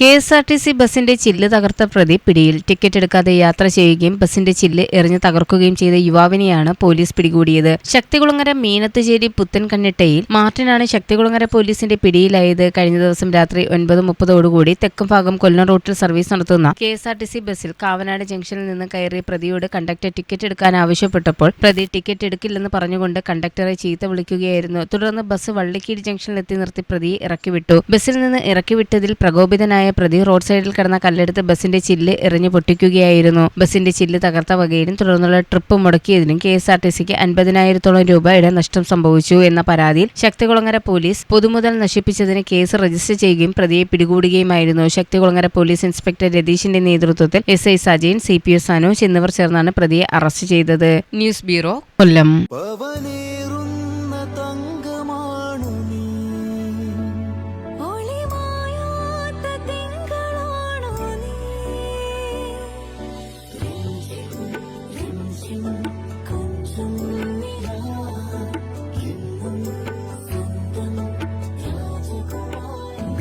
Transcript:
K S R T C ബസിന്റെ ചില്ല് തകർത്ത പ്രതി പിടിയിൽ ടിക്കറ്റ് എടുക്കാതെ യാത്ര ചെയ്യുകയും ബസിന്റെ ചില്ല് എറിഞ്ഞു തകർക്കുകയും ചെയ്ത യുവാവിനെയാണ് പോലീസ് പിടികൂടിയത്. ശക്തികുളങ്ങര മീനത്തുചേരി പുത്തൻ കണ്ണിട്ടയിൽ മാർട്ടിനാണ് ശക്തികുളങ്ങര പോലീസിന്റെ പിടിയിലായത്. കഴിഞ്ഞ ദിവസം രാത്രി ഒൻപത് മുപ്പതോടുകൂടി തെക്കും ഭാഗം കൊല്ലം റൂട്ടിൽ സർവീസ് നടത്തുന്ന K S R T C ബസ്സിൽ കാവനാട് ജംഗ്ഷനിൽ നിന്ന് കയറിയ പ്രതിയോട് കണ്ടക്ടർ ടിക്കറ്റ് എടുക്കാൻ ആവശ്യപ്പെട്ടപ്പോൾ പ്രതി ടിക്കറ്റ് എടുക്കില്ലെന്ന് പറഞ്ഞുകൊണ്ട് കണ്ടക്ടറെ ചീത്ത വിളിക്കുകയായിരുന്നു. തുടർന്ന് ബസ് വള്ളിക്കീട് ജംഗ്ഷനിലെത്തി നിർത്തി പ്രതിയെ ഇറക്കിവിട്ടു. ബസ്സിൽ നിന്ന് ഇറക്കിവിട്ടതിൽ പ്രകോപിതനായ പ്രതി റോഡ് സൈഡിൽ കിടന്ന കല്ലെടുത്ത് ബസിന്റെ ചില്ല് എറിഞ്ഞു പൊട്ടിക്കുകയായിരുന്നു. ബസിന്റെ ചില്ല് തകർത്ത വകയിലും തുടർന്നുള്ള ട്രിപ്പ് മുടക്കിയതിനും കെ എസ് ആർ ടി സിക്ക് അൻപതിനായിരത്തോളം രൂപയുടെ നഷ്ടം സംഭവിച്ചു എന്ന പരാതിയിൽ ശക്തികുളങ്ങര പോലീസ് പൊതുമുതൽ നശിപ്പിച്ചതിന് കേസ് രജിസ്റ്റർ ചെയ്യുകയും പ്രതിയെ പിടികൂടുകയുമായിരുന്നു. ശക്തികുളങ്ങര പോലീസ് ഇൻസ്പെക്ടർ രതീഷിന്റെ നേതൃത്വത്തിൽ S I Sajayan C P S Sanoj എന്നിവർ ചേർന്നാണ് പ്രതിയെ അറസ്റ്റ് ചെയ്തത്. News bureau Kollam.